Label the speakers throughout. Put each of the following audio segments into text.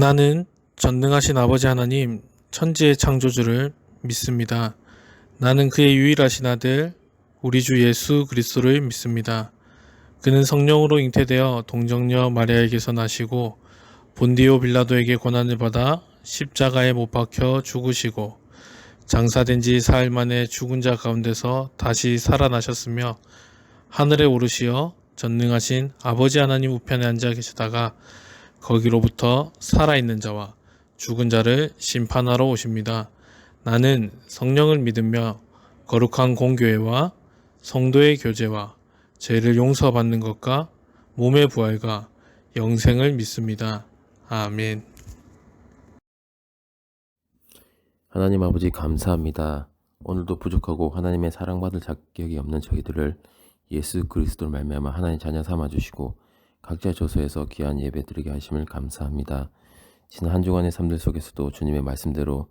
Speaker 1: 나는 전능하신 아버지 하나님, 천지의 창조주를 믿습니다. 나는 그의 유일하신 아들, 우리 주 예수 그리스도를 믿습니다. 그는 성령으로 잉태되어 동정녀 마리아에게서 나시고 본디오 빌라도에게 고난을 받아 십자가에 못 박혀 죽으시고 장사된 지 사흘 만에 죽은 자 가운데서 다시 살아나셨으며 하늘에 오르시어 전능하신 아버지 하나님 우편에 앉아 계시다가 거기로부터 살아있는 자와 죽은 자를 심판하러 오십니다. 나는 성령을 믿으며 거룩한 공교회와 성도의 교제와 죄를 용서받는 것과 몸의 부활과 영생을 믿습니다. 아멘.
Speaker 2: 하나님 아버지 감사합니다. 오늘도 부족하고 하나님의 사랑받을 자격이 없는 저희들을 예수 그리스도를 말미암아 하나님 자녀 삼아 주시고 각자 저소에서 귀한 예배 드리게 하심을 감사합니다. 지난 한 주간의 삶들 속에서도 주님의 말씀대로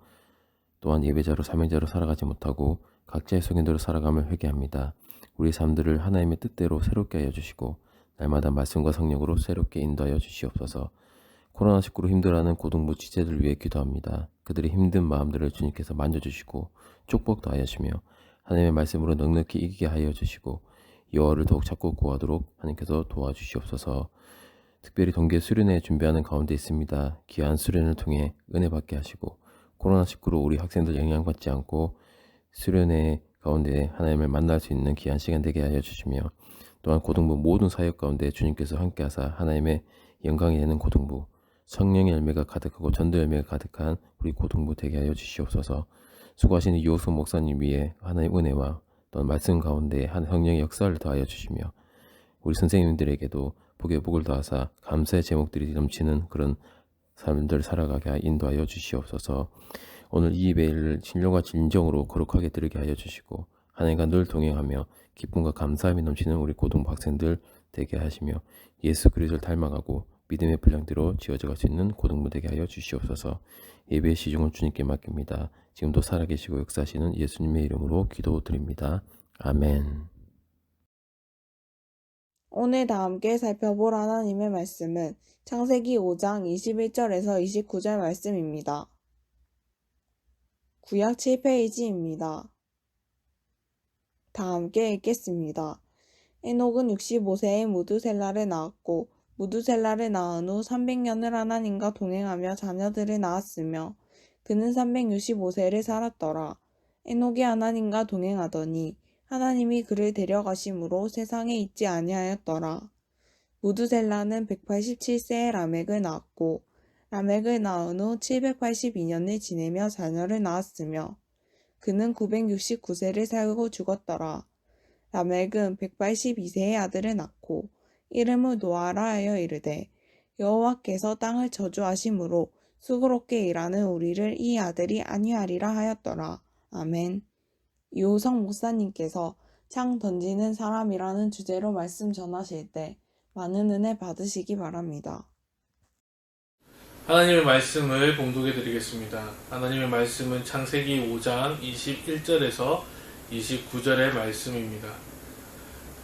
Speaker 2: 또한 예배자로 사명자로 살아가지 못하고 각자의 성인대로 살아감을 회개합니다. 우리 삶들을 하나님의 뜻대로 새롭게 하여 주시고 날마다 말씀과 성령으로 새롭게 인도하여 주시옵소서. 코로나19로 힘들어하는 고등부 지체들 위해 기도합니다. 그들의 힘든 마음들을 주님께서 만져주시고 축복도 하여 주시며 하나님의 말씀으로 넉넉히 이기게 하여 주시고 여호와를 더욱 찾고 구하도록 하나님께서 도와주시옵소서. 특별히 동계 수련회 준비하는 가운데 있습니다. 귀한 수련을 통해 은혜 받게 하시고 코로나19로 우리 학생들 영향받지 않고 수련회 가운데 하나님을 만날 수 있는 귀한 시간 되게 하여 주시며 또한 고등부 모든 사역 가운데 주님께서 함께하사 하나님의 영광이 되는 고등부 성령의 열매가 가득하고 전도 열매가 가득한 우리 고등부 되게 하여 주시옵소서 수고하시는 이호수 목사님 위에 하나님의 은혜와 말씀 가운데 한 성령의 역사를 더하여 주시며 우리 선생님들에게도 복의 복을 더하사 감사의 제목들이 넘치는 그런 삶들 살아가게 인도하여 주시옵소서 오늘 이 예배를 진료가 진정으로 거룩하게 드리게 하여 주시고 하나님과 늘 동행하며 기쁨과 감사함이 넘치는 우리 고등부 학생들 되게 하시며 예수 그리스도를 닮아가고 믿음의 분량대로 지어져 갈 수 있는 고등부 되게 하여 주시옵소서 예배의 시중을 주님께 맡깁니다. 지금도 살아계시고 역사하시는 예수님의 이름으로 기도드립니다. 아멘.
Speaker 3: 오늘 다 함께 살펴볼 하나님의 말씀은 창세기 5장 21절에서 29절 말씀입니다. 구약 7페이지입니다. 다 함께 읽겠습니다. 에녹은 65세에 무두셀라를 낳았고 무두셀라를 낳은 후 300년을 하나님과 동행하며 자녀들을 낳았으며 그는 365세를 살았더라. 에녹이 하나님과 동행하더니 하나님이 그를 데려가심으로 세상에 있지 아니하였더라. 무두셀라는 187세에 라멕을 낳았고 라멕을 낳은 후 782년을 지내며 자녀를 낳았으며 그는 969세를 살고 죽었더라. 라멕은 182세의 아들을 낳고 이름을 노아라 하여 이르되 여호와께서 땅을 저주하심으로 수고롭게 일하는 우리를 이 아들이 아니하리라 하였더라. 아멘. 이호성 목사님께서 창 던지는 사람이라는 주제로 말씀 전하실 때 많은 은혜 받으시기 바랍니다.
Speaker 1: 하나님의 말씀을 봉독해 드리겠습니다. 하나님의 말씀은 창세기 5장 21절에서 29절의 말씀입니다.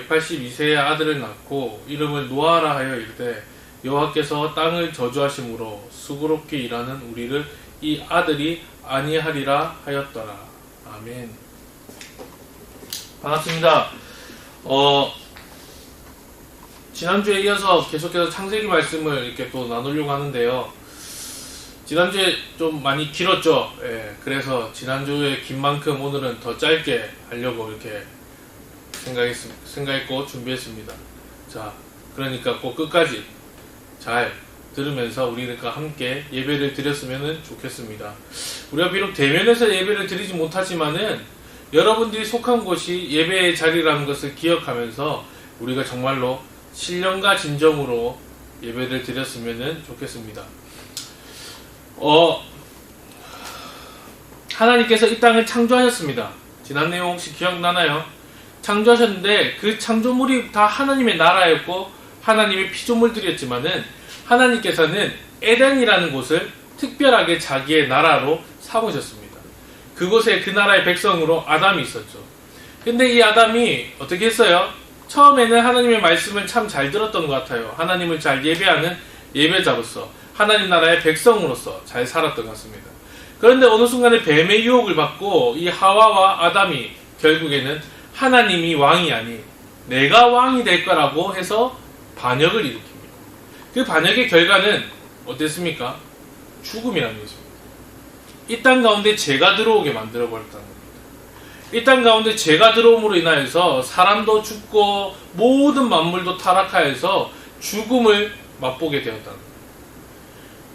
Speaker 1: 182세의 아들을 낳고 이름을 노아라 하여 이르되 여호와께서 땅을 저주하심으로 수고롭게 일하는 우리를 이 아들이 아니하리라 하였더라. 아멘. 반갑습니다. 어, 지난주에 이어서 계속해서 창세기 말씀을 이렇게 또 나누려고 하는데요. 지난주에 좀 많이 길었죠. 예, 그래서 지난주에 긴 만큼 오늘은 더 짧게 하려고 이렇게 생각했, 생각했고 준비했습니다. 자, 그러니까 꼭 끝까지 잘 들으면서 우리가 함께 예배를 드렸으면 좋겠습니다. 우리가 비록 대면에서 예배를 드리지 못하지만은 여러분들이 속한 곳이 예배의 자리라는 것을 기억하면서 우리가 정말로 신령과 진정으로 예배를 드렸으면 좋겠습니다. 어, 하나님께서 이 땅을 창조하셨습니다. 지난 내용 혹시 기억나나요? 창조하셨는데 그 창조물이 다 하나님의 나라였고 하나님의 피조물들이었지만은 하나님께서는 에덴이라는 곳을 특별하게 자기의 나라로 삼으셨습니다. 그곳에 그 나라의 백성으로 아담이 있었죠. 근데 이 아담이 어떻게 했어요? 처음에는 하나님의 말씀을 참 잘 들었던 것 같아요. 하나님을 잘 예배하는 예배자로서 하나님 나라의 백성으로서 잘 살았던 것 같습니다. 그런데 어느 순간에 뱀의 유혹을 받고 이 하와와 아담이 결국에는 하나님이 왕이 아닌 내가 왕이 될 거라고 해서 반역을 일으킵니다. 그 반역의 결과는 어땠습니까? 죽음이라는 것입니다. 이 땅 가운데 죄가 들어오게 만들어 버렸다는 겁니다. 이 땅 가운데 죄가 들어옴으로 인하여서 사람도 죽고 모든 만물도 타락하여서 죽음을 맛보게 되었다는.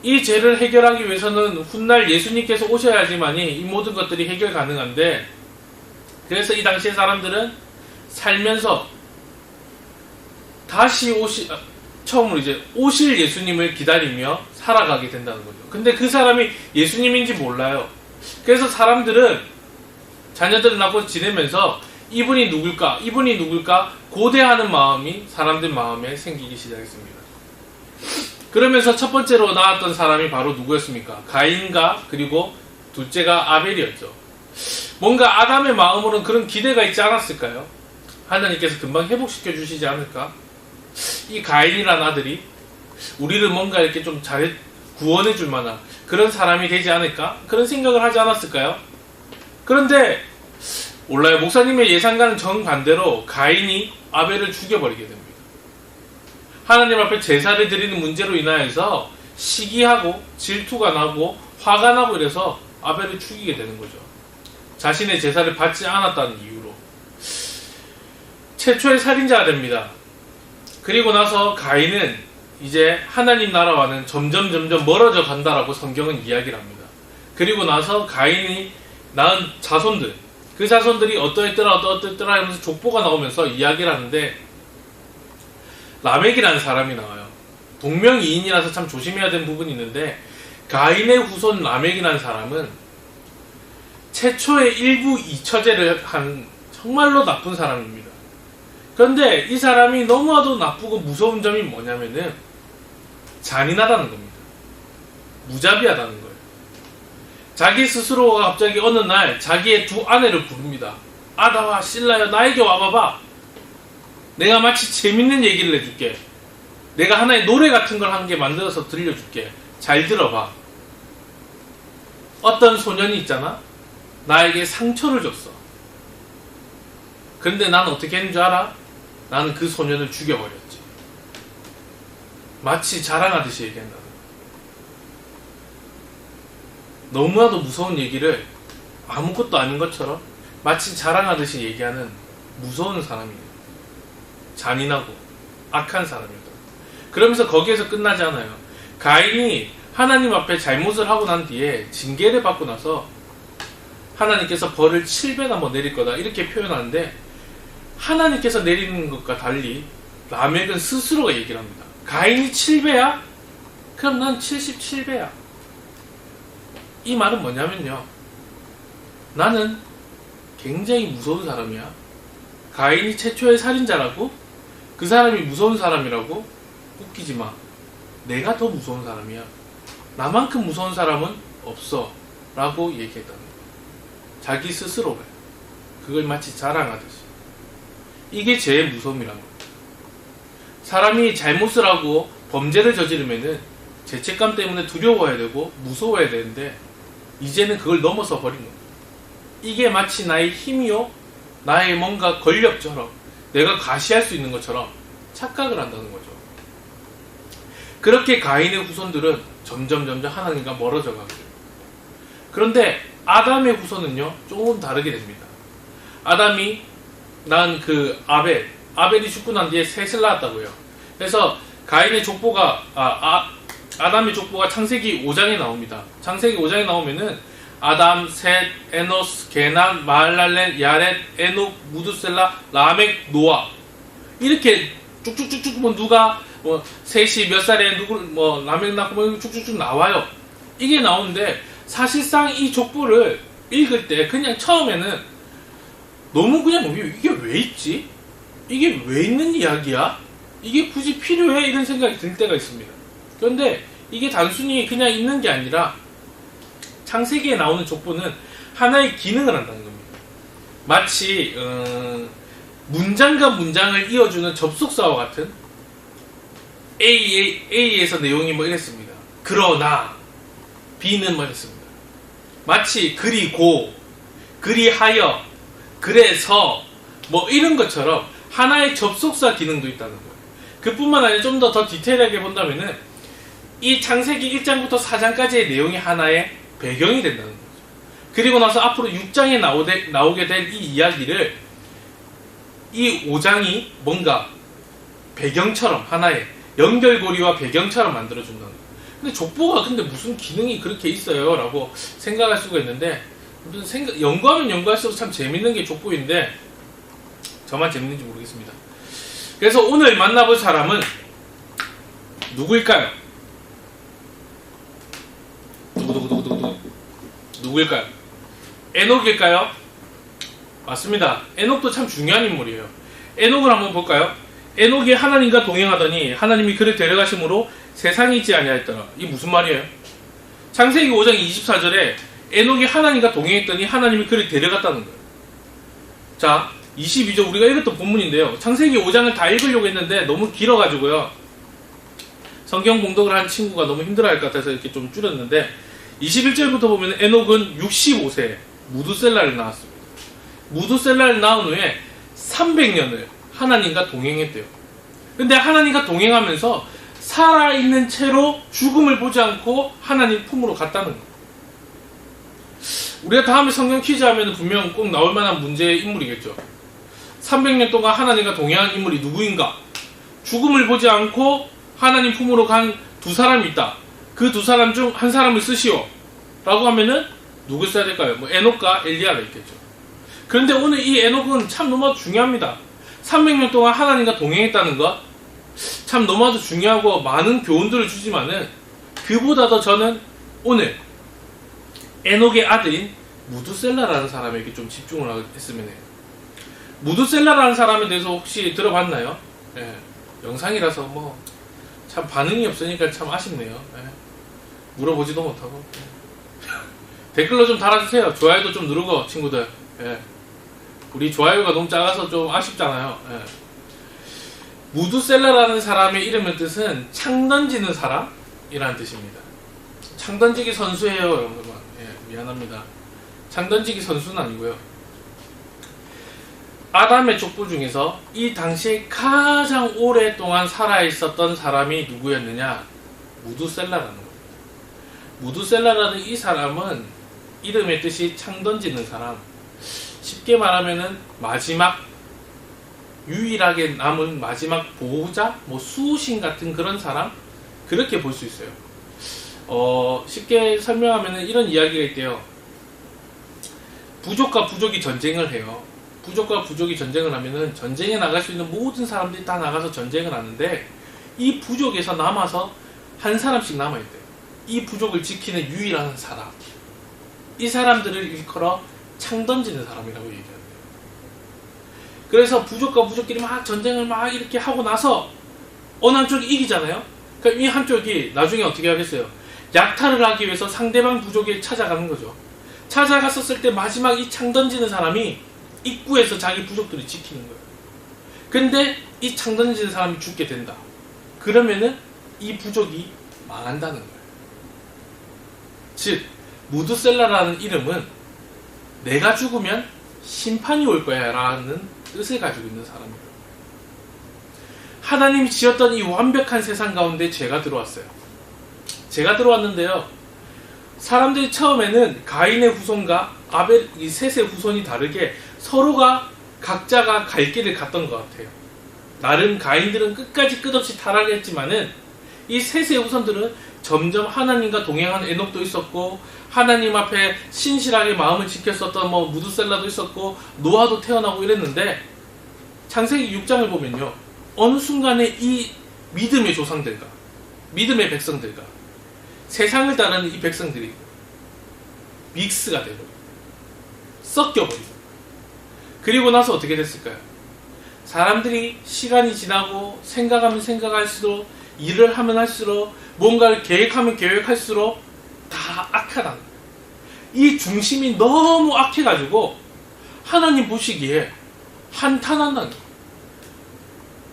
Speaker 1: 이 죄를 해결하기 위해서는 훗날 예수님께서 오셔야지만이 이 모든 것들이 해결 가능한데 그래서 이 당시의 사람들은 살면서 다시 오시 아, 처음으로 이제 오실 예수님을 기다리며 살아가게 된다는 거죠. 근데 그 사람이 예수님인지 몰라요. 그래서 사람들은 자녀들을 낳고 지내면서 이분이 누굴까? 이분이 누굴까? 고대하는 마음이 사람들 마음에 생기기 시작했습니다. 그러면서 첫 번째로 나왔던 사람이 바로 누구였습니까? 가인과 그리고 둘째가 아벨이었죠. 뭔가 아담의 마음으로는 그런 기대가 있지 않았을까요? 하나님께서 금방 회복시켜 주시지 않을까? 이 가인이란 아들이 우리를 뭔가 이렇게 좀 잘 구원해 줄 만한 그런 사람이 되지 않을까? 그런 생각을 하지 않았을까요? 그런데 몰라요. 목사님의 예상과는 정반대로 가인이 아벨을 죽여버리게 됩니다. 하나님 앞에 제사를 드리는 문제로 인하여서 시기하고 질투가 나고 화가 나고 이래서 아벨을 죽이게 되는 거죠. 자신의 제사를 받지 않았다는 이유로. 최초의 살인자가 됩니다. 그리고 나서 가인은 이제 하나님 나라와는 점점 점점 멀어져 간다라고 성경은 이야기를 합니다. 그리고 나서 가인이 낳은 자손들, 그 자손들이 어떠했더라 어떠했더라 하면서 족보가 나오면서 이야기를 하는데 라멕이라는 사람이 나와요. 동명이인이라서 참 조심해야 되는 부분이 있는데 가인의 후손 라멕이라는 사람은 최초의 일부 이처제를 한 정말로 나쁜 사람입니다. 그런데 이 사람이 너무나도 나쁘고 무서운 점이 뭐냐면은 잔인하다는 겁니다. 무자비하다는 거예요. 자기 스스로가 갑자기 어느 날 자기의 두 아내를 부릅니다. 아다와 신라여 나에게 와봐봐. 내가 마치 재밌는 얘기를 해줄게. 내가 하나의 노래 같은 걸 한 개 만들어서 들려줄게. 잘 들어봐. 어떤 소년이 있잖아. 나에게 상처를 줬어. 그런데 난 어떻게 했는 줄 알아? 나는 그 소년을 죽여버렸지. 마치 자랑하듯이 얘기한다. 너무나도 무서운 얘기를 아무것도 아닌 것처럼 마치 자랑하듯이 얘기하는 무서운 사람이에요. 잔인하고 악한 사람이다. 그러면서 거기에서 끝나지 않아요. 가인이 하나님 앞에 잘못을 하고 난 뒤에 징계를 받고 나서 하나님께서 벌을 7배나 뭐 내릴 거다 이렇게 표현하는데 하나님께서 내리는 것과 달리 라멕은 스스로가 얘기를 합니다. 가인이 7배야? 그럼 난 77배야. 이 말은 뭐냐면요. 나는 굉장히 무서운 사람이야. 가인이 최초의 살인자라고? 그 사람이 무서운 사람이라고? 웃기지 마. 내가 더 무서운 사람이야. 나만큼 무서운 사람은 없어. 라고 얘기했다는 거야. 자기 스스로가. 그걸 마치 자랑하듯이. 이게 제일 무서움이라는 거야. 사람이 잘못을 하고 범죄를 저지르면은 죄책감 때문에 두려워해야 되고 무서워해야 되는데 이제는 그걸 넘어서 버린 거야. 이게 마치 나의 힘이요, 나의 뭔가 권력처럼 내가 가시할 수 있는 것처럼 착각을 한다는 거죠. 그렇게 가인의 후손들은 점점 점점 하나님과 멀어져 가게 돼요. 그런데 아담의 후손은요 조금 다르게 됩니다. 아담이 난 그 아벨, 아벨이 죽고 난 뒤에 셋을 낳았다고요. 그래서 가인의 족보가 아, 아 아담의 족보가 창세기 5장에 나옵니다. 창세기 5장에 나오면은 아담, 셋, 에노스, 게난, 마할랄렌, 야렛, 에녹, 무드셀라, 라멕, 노아 이렇게 쭉쭉쭉쭉 뭐 누가 뭐 셋이 몇 살에 누구 뭐 라멕 낳고 뭐 쭉쭉쭉 나와요. 이게 나오는데 사실상 이 족보를 읽을 때 그냥 처음에는 너무 그냥 뭐 이게 왜 있지? 이게 왜 있는 이야기야? 이게 굳이 필요해? 이런 생각이 들 때가 있습니다. 그런데 이게 단순히 그냥 있는 게 아니라 창세기에 나오는 족보는 하나의 기능을 한다는 겁니다. 마치 어, 문장과 문장을 이어주는 접속사와 같은 A, A, A에서 내용이 뭐 이랬습니다. 그러나 B는 뭐 이랬습니다. 마치 그리고 그리하여 그래서 뭐 이런 것처럼 하나의 접속사 기능도 있다는 거예요. 그뿐만 아니라 좀 더 더 디테일하게 본다면은 이 창세기 1장부터 4장까지의 내용이 하나의 배경이 된다는 거죠. 그리고 나서 앞으로 6장에 나오게, 나오게 될 이 이야기를 이 5장이 뭔가 배경처럼 하나의 연결고리와 배경처럼 만들어준다는 거예요. 근데 족보가 근데 무슨 기능이 그렇게 있어요? 라고 생각할 수가 있는데 무슨 생각, 연구하면 연구할수록 참 재밌는 게 족보인데 저만 재밌는지 모르겠습니다. 그래서 오늘 만나볼 사람은 누구일까요? 누구누구누구누구 누구일까요? 에녹일까요? 맞습니다. 에녹도 참 중요한 인물이에요. 에녹을 한번 볼까요? 에녹이 하나님과 동행하더니 하나님이 그를 데려가심으로 세상에 있지 아니하였더라. 이 무슨 말이에요? 창세기 5장 24절에 에녹이 하나님과 동행했더니 하나님이 그를 데려갔다는 거예요. 자, 22절 우리가 읽었던 본문인데요. 창세기 5장을 다 읽으려고 했는데 너무 길어가지고요. 성경 공독을 한 친구가 너무 힘들어할 것 같아서 이렇게 좀 줄였는데 21절부터 보면 에녹은 65세 무두셀라를 낳았습니다. 무두셀라를 낳은 후에 300년을 하나님과 동행했대요. 근데 하나님과 동행하면서 살아있는 채로 죽음을 보지 않고 하나님 품으로 갔다는 거예요. 우리가 다음에 성경 퀴즈 하면 분명 꼭 나올 만한 문제의 인물이겠죠. 300년 동안 하나님과 동행한 인물이 누구인가? 죽음을 보지 않고 하나님 품으로 간 두 사람이 있다. 그 두 사람 중 한 사람을 쓰시오. 라고 하면은 누굴 써야 될까요? 뭐 에녹과 엘리야가 있겠죠. 그런데 오늘 이 에녹은 참 너무 중요합니다. 300년 동안 하나님과 동행했다는 것. 참 너무나도 중요하고 많은 교훈들을 주지만은 그보다 더 저는 오늘 에녹의 아들인 무두셀라라는 사람에게 좀 집중을 했으면 해요. 무두셀라라는 사람에 대해서 혹시 들어봤나요? 예, 영상이라서 뭐 참 반응이 없으니까 참 아쉽네요. 예. 물어보지도 못하고 예. 댓글로 좀 달아주세요. 좋아요도 좀 누르고 친구들. 예. 우리 좋아요가 너무 작아서 좀 아쉽잖아요. 예. 무두셀라라는 사람의 이름의 뜻은 창 던지는 사람이라는 뜻입니다. 창 던지기 선수예요, 여러분. 예, 미안합니다. 창 던지기 선수는 아니고요. 아담의 족보 중에서 이 당시에 가장 오랫동안 살아 있었던 사람이 누구였느냐? 무두셀라라는 겁니다. 무두셀라라는 이 사람은 이름의 뜻이 창 던지는 사람. 쉽게 말하면은 마지막 유일하게 남은 마지막 보호자, 뭐 수호신 같은 그런 사람 그렇게 볼 수 있어요. 어, 쉽게 설명하면은 이런 이야기가 있대요. 부족과 부족이 전쟁을 해요. 부족과 부족이 전쟁을 하면은 전쟁에 나갈 수 있는 모든 사람들이 다 나가서 전쟁을 하는데 이 부족에서 남아서 한 사람씩 남아있대요. 이 부족을 지키는 유일한 사람. 이 사람들을 일컬어 창 던지는 사람이라고 얘기합니다. 그래서 부족과 부족끼리 막 전쟁을 막 이렇게 하고 나서 어느 한쪽이 이기잖아요. 그러니까 이 한쪽이 나중에 어떻게 하겠어요? 약탈을 하기 위해서 상대방 부족에 찾아가는 거죠. 찾아갔었을 때 마지막 이 창 던지는 사람이 입구에서 자기 부족들을 지키는 거예요. 근데 이 창 던지는 사람이 죽게 된다. 그러면은 이 부족이 망한다는 거예요. 즉, 무드셀라라는 이름은 내가 죽으면 심판이 올 거야 라는 뜻을 가지고 있는 사람입니다. 하나님이 지었던 이 완벽한 세상 가운데 죄가 들어왔어요. 죄가 들어왔는데요. 사람들이 처음에는 가인의 후손과 아벨 이 셋의 후손이 다르게 서로가 각자가 갈 길을 갔던 것 같아요. 나름 가인들은 끝까지 끝없이 타락했지만은 이 셋의 후손들은 점점 하나님과 동행하는 에녹도 있었고 하나님 앞에 신실하게 마음을 지켰었던 뭐 무두셀라도 있었고 노아도 태어나고 이랬는데 창세기 6장을 보면요 어느 순간에 이 믿음의 조상들과 믿음의 백성들과 세상을 따르는 이 백성들이 믹스가 되고 섞여버리고 그리고 나서 어떻게 됐을까요? 사람들이 시간이 지나고 생각하면 생각할수록 일을 하면 할수록 뭔가를 계획하면 계획할수록 다 거예요. 이 중심이 너무 악해가지고 하나님 보시기에 한탄한다는 거예요.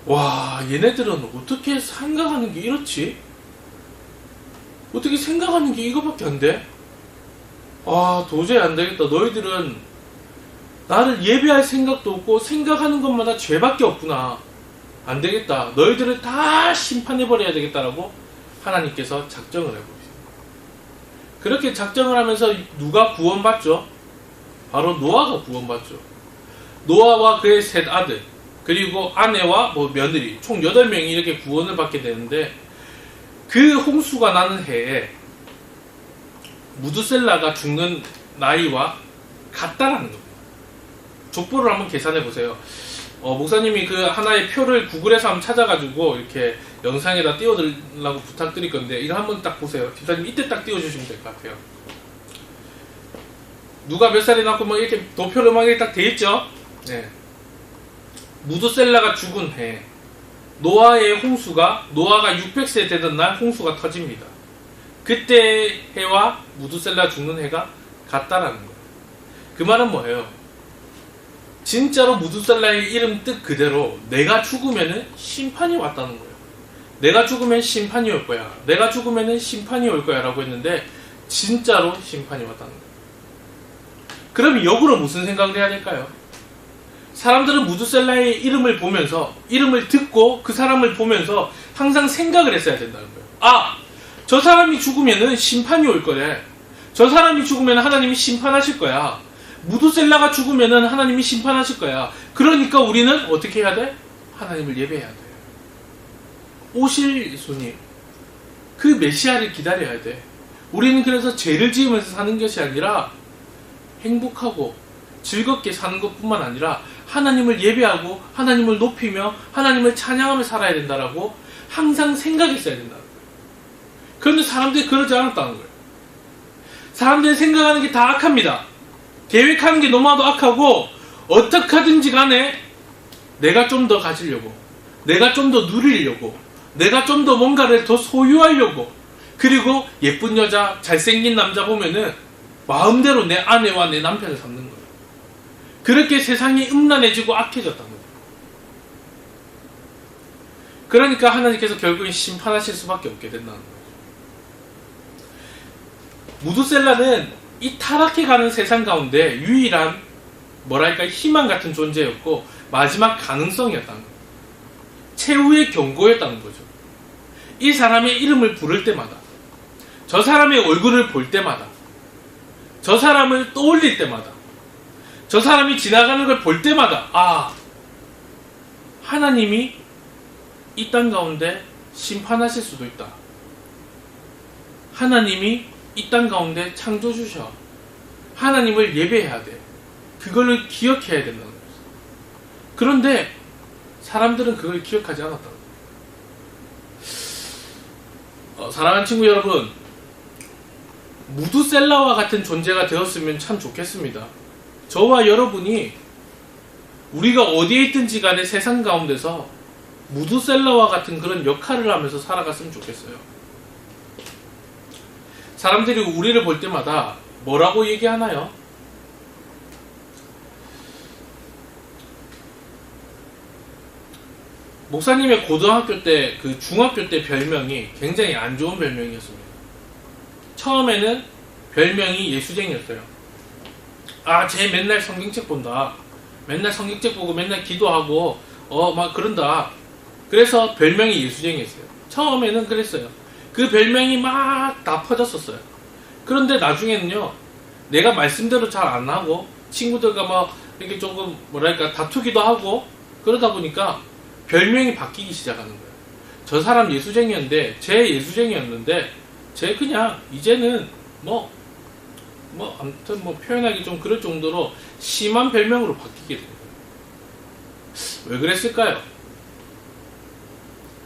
Speaker 1: 와 얘네들은 어떻게 생각하는 게 이렇지? 어떻게 생각하는 게 이거밖에 안 돼? 아 도저히 안 되겠다. 너희들은 나를 예배할 생각도 없고 생각하는 것마다 죄밖에 없구나. 안 되겠다. 너희들을 다 심판해버려야 되겠다라고 하나님께서 작정을 해버리십니다. 그렇게 작정을 하면서 누가 구원받죠? 바로 노아가 구원받죠. 노아와 그의 셋 아들, 그리고 아내와 뭐 며느리, 총 8명이 이렇게 구원을 받게 되는데 그 홍수가 나는 해에 무드셀라가 죽는 나이와 같다라는 겁니다. 족보를 한번 계산해 보세요. 어, 목사님이 그 하나의 표를 구글에서 한번 찾아가지고 이렇게 영상에다 띄워드리려고 부탁드릴 건데 이거 한번 딱 보세요. 집사님 이때 딱 띄워주시면 될 것 같아요. 누가 몇 살이 낳고 뭐 이렇게 도표로 막 이렇게 딱돼 있죠? 네. 무드셀라가 죽은 해 노아의 홍수가 노아가 600세 되던 날 홍수가 터집니다. 그때 해와 무드셀라 죽는 해가 같다라는 거예요. 그 말은 뭐예요? 진짜로 무드셀라의 이름 뜻 그대로 내가 죽으면은 심판이 왔다는 거예요. 내가 죽으면 심판이 올 거야. 내가 죽으면은 심판이 올 거야라고 했는데 진짜로 심판이 왔다는 거예요. 그럼 역으로 무슨 생각을 해야 될까요? 사람들은 무드셀라의 이름을 보면서 이름을 듣고 그 사람을 보면서 항상 생각을 했어야 된다는 거예요. 아, 저 사람이 죽으면은 심판이 올 거래. 저 사람이 죽으면 하나님이 심판하실 거야. 무드셀라가 죽으면은 하나님이 심판하실 거야. 그러니까 우리는 어떻게 해야 돼? 하나님을 예배해야 돼. 오실 예수님. 그 메시아를 기다려야 돼. 우리는 그래서 죄를 지으면서 사는 것이 아니라 행복하고 즐겁게 사는 것뿐만 아니라 하나님을 예배하고 하나님을 높이며 하나님을 찬양하며 살아야 된다라고 항상 생각했어야 된다는 거예요. 그런데 사람들이 그러지 않았다는 거예요. 사람들이 생각하는 게 다 악합니다. 계획하는 게 너무나도 악하고 어떻게 하든지 간에 내가 좀 더 가지려고 내가 좀 더 누리려고 내가 좀 더 뭔가를 더 소유하려고 그리고 예쁜 여자 잘생긴 남자 보면은 마음대로 내 아내와 내 남편을 삼는 거예요. 그렇게 세상이 음란해지고 악해졌다는 거예요. 그러니까 하나님께서 결국엔 심판하실 수밖에 없게 된다는 거예요. 무드셀라는 이 타락해가는 세상 가운데 유일한 뭐랄까 희망 같은 존재였고 마지막 가능성이었다는. 최후의 경고였다는 거죠. 이 사람의 이름을 부를 때마다 저 사람의 얼굴을 볼 때마다 저 사람을 떠올릴 때마다 저 사람이 지나가는 걸 볼 때마다 아 하나님이 이 땅 가운데 심판하실 수도 있다. 하나님이 이 땅 가운데 창조주셔. 하나님을 예배해야 돼. 그걸 기억해야 된다는 거죠. 그런데 사람들은 그걸 기억하지 않았다는 거예요. 어, 사랑하는 친구 여러분, 무드셀라와 같은 존재가 되었으면 참 좋겠습니다. 저와 여러분이 우리가 어디에 있든지 간에 세상 가운데서 무드셀라와 같은 그런 역할을 하면서 살아갔으면 좋겠어요. 사람들이 우리를 볼 때마다 뭐라고 얘기하나요? 목사님의 고등학교 때, 그 중학교 때 별명이 굉장히 안 좋은 별명이었습니다. 처음에는 별명이 예수쟁이였어요. 아, 쟤 맨날 성경책 본다. 맨날 성경책 보고 맨날 기도하고, 어, 막 그런다. 그래서 별명이 예수쟁이였어요. 처음에는 그랬어요. 그 별명이 막 다 퍼졌었어요. 그런데 나중에는요, 내가 말씀대로 잘 안 하고, 친구들과 막 이렇게 조금 뭐랄까 다투기도 하고, 그러다 보니까 별명이 바뀌기 시작하는 거예요. 저 사람 예수쟁이였는데, 제 예수쟁이였는데, 제 그냥 이제는 뭐, 뭐, 아무튼 뭐 표현하기 좀 그럴 정도로 심한 별명으로 바뀌게 된 거예요. 왜 그랬을까요?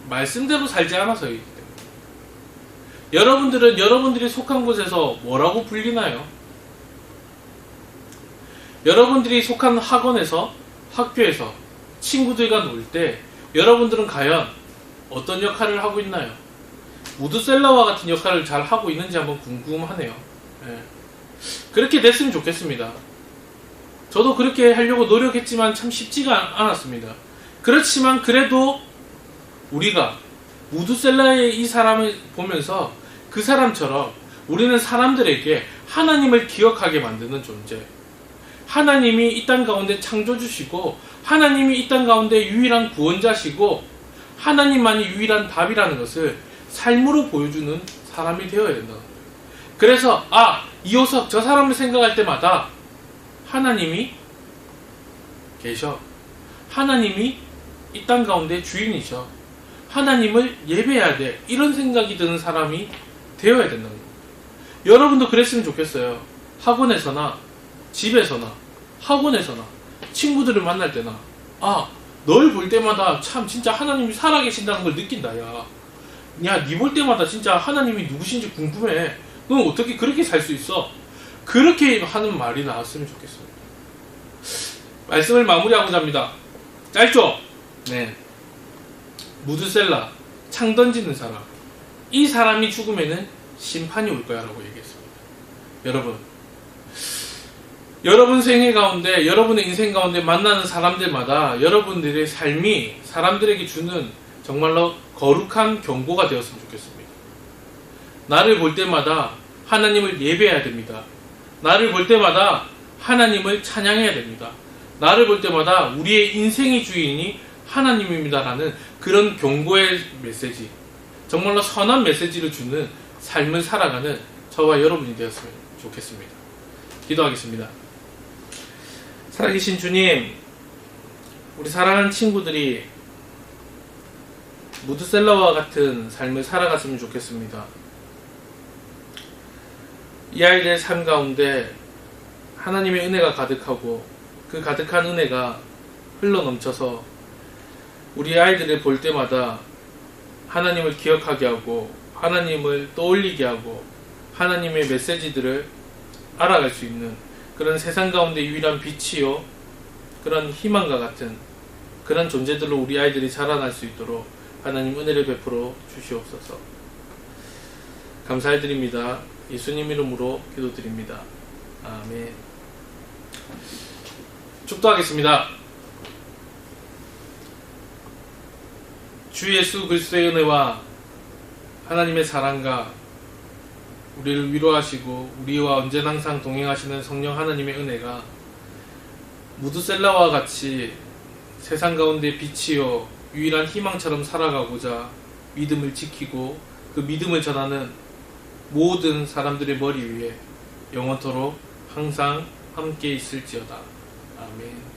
Speaker 1: 말씀대로 살지 때문에. 여러분들은 여러분들이 속한 곳에서 뭐라고 불리나요? 여러분들이 속한 학원에서, 학교에서, 친구들과 놀 때 여러분들은 과연 어떤 역할을 하고 있나요? 무드셀러와 같은 역할을 잘 하고 있는지 한번 궁금하네요. 예. 그렇게 됐으면 좋겠습니다. 저도 그렇게 하려고 노력했지만 참 쉽지가 않았습니다. 그렇지만 그래도 우리가 무드셀라의 이 사람을 보면서 그 사람처럼 우리는 사람들에게 하나님을 기억하게 만드는 존재. 하나님이 이 땅 가운데 창조주시고 하나님이 이 땅 가운데 유일한 구원자시고 하나님만이 유일한 답이라는 것을 삶으로 보여주는 사람이 되어야 된다. 그래서 아 이호석 저 사람을 생각할 때마다 하나님이 계셔. 하나님이 이 땅 가운데 주인이셔. 하나님을 예배해야 돼. 이런 생각이 드는 사람이 되어야 된다는 거예요. 여러분도 그랬으면 좋겠어요. 학원에서나 집에서나 학원에서나 친구들을 만날 때나 아, 널 볼 때마다 참 진짜 하나님이 살아계신다는 걸 느낀다. 야. 야, 니 볼 때마다 진짜 하나님이 누구신지 궁금해. 넌 어떻게 그렇게 살 수 있어? 그렇게 하는 말이 나왔으면 좋겠습니다. 말씀을 마무리하고자 합니다. 짧죠? 네. 무드셀라, 창 던지는 사람. 이 사람이 죽으면은 심판이 올 거야 라고 얘기했습니다. 여러분. 여러분 생애 가운데, 여러분의 인생 가운데 만나는 사람들마다 여러분들의 삶이 사람들에게 주는 정말로 거룩한 경고가 되었으면 좋겠습니다. 나를 볼 때마다 하나님을 예배해야 됩니다. 나를 볼 때마다 하나님을 찬양해야 됩니다. 나를 볼 때마다 우리의 인생의 주인이 하나님입니다라는 그런 경고의 메시지, 정말로 선한 메시지를 주는 삶을 살아가는 저와 여러분이 되었으면 좋겠습니다. 기도하겠습니다. 살아계신 주님, 우리 사랑하는 친구들이 무드셀러와 같은 삶을 살아갔으면 좋겠습니다. 이 아이들의 삶 가운데 하나님의 은혜가 가득하고 그 가득한 은혜가 흘러 넘쳐서 우리 아이들을 볼 때마다 하나님을 기억하게 하고 하나님을 떠올리게 하고 하나님의 메시지들을 알아갈 수 있는 그런 세상 가운데 유일한 빛이요 그런 희망과 같은 그런 존재들로 우리 아이들이 자라날 수 있도록 하나님 은혜를 베풀어 주시옵소서. 감사해드립니다. 예수님 이름으로 기도드립니다. 아멘. 축도하겠습니다. 주 예수 그리스도의 은혜와 하나님의 사랑과 우리를 위로하시고 우리와 언제나 항상 동행하시는 성령 하나님의 은혜가 무드셀라와 같이 세상 가운데 빛이요 유일한 희망처럼 살아가고자 믿음을 지키고 그 믿음을 전하는 모든 사람들의 머리 위에 영원토록 항상 함께 있을지어다. 아멘.